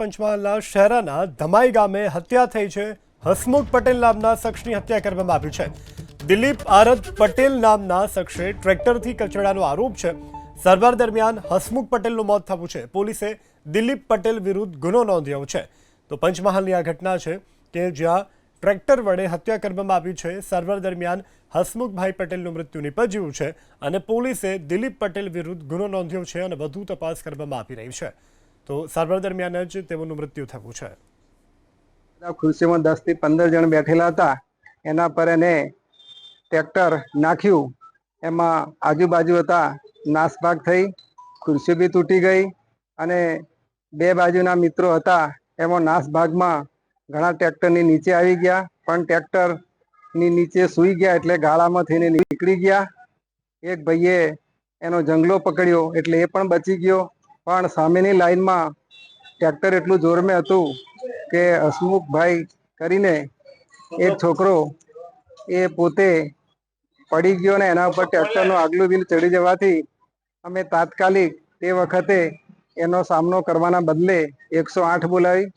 પંચમહાલના શહેરાના ધમાઈ ગામે હત્યા થઈ છે. હસમુખ પટેલ નામના શખ્સની હત્યા કરવામાં આવી છે. દિલીપ આરત પટેલ નામના શખ્સે ટ્રેક્ટરથી કચડાનો આરોપ છે. સારવાર દરમિયાન હસમુખ પટેલનું મોત થયું છે. પોલીસે દિલીપ પટેલ વિરુદ્ધ ગુનો નોંધ્યો છે. તો પંચમહાલની આ ઘટના છે કે જ્યાં ટ્રેક્ટર વડે હત્યા કરવામાં આવી છે. સારવાર દરમિયાન હસમુખભાઈ પટેલનું મૃત્યુ નિપજ્યું છે અને પોલીસે દિલીપ પટેલ વિરુદ્ધ ગુનો નોંધ્યો છે અને વધુ તપાસ કરવામાં આવી રહી છે. તો સારવાર દરમિયાન જ તેઓનું મૃત્યુ થયું છે. ખુરશીમાં દસથી પંદર જણ બેઠેલા હતા. એના પર એને ટ્રેક્ટર નાખ્યું. એમાં આજુબાજુ હતા, નાસભાગ થઈ, ખુરશી બી તૂટી ગઈ અને બે બાજુના મિત્રો હતા. એમાં નાસભાગમાં ઘણા ટ્રેક્ટરની નીચે આવી ગયા, પણ ટ્રેક્ટરની નીચે સૂઈ ગયા એટલે ગાળામાં થઈને નીકળી ગયા. એક ભાઈએ એનો જંગલો પકડ્યો એટલે એ પણ બચી ગયો. પણ સામેની લાઈનમાં ટ્રેક્ટર એટલું જોરમે હતું કે હસમુખભાઈ કરીને એક છોકરો એ પોતે પડી ગયો ને એના ઉપર ટ્રેક્ટરનું આગલું વ્હીલ ચડી જવાથી અમે તાત્કાલિક તે વખતે એનો સામનો કરવાના બદલે એકસો આઠ બોલાવી.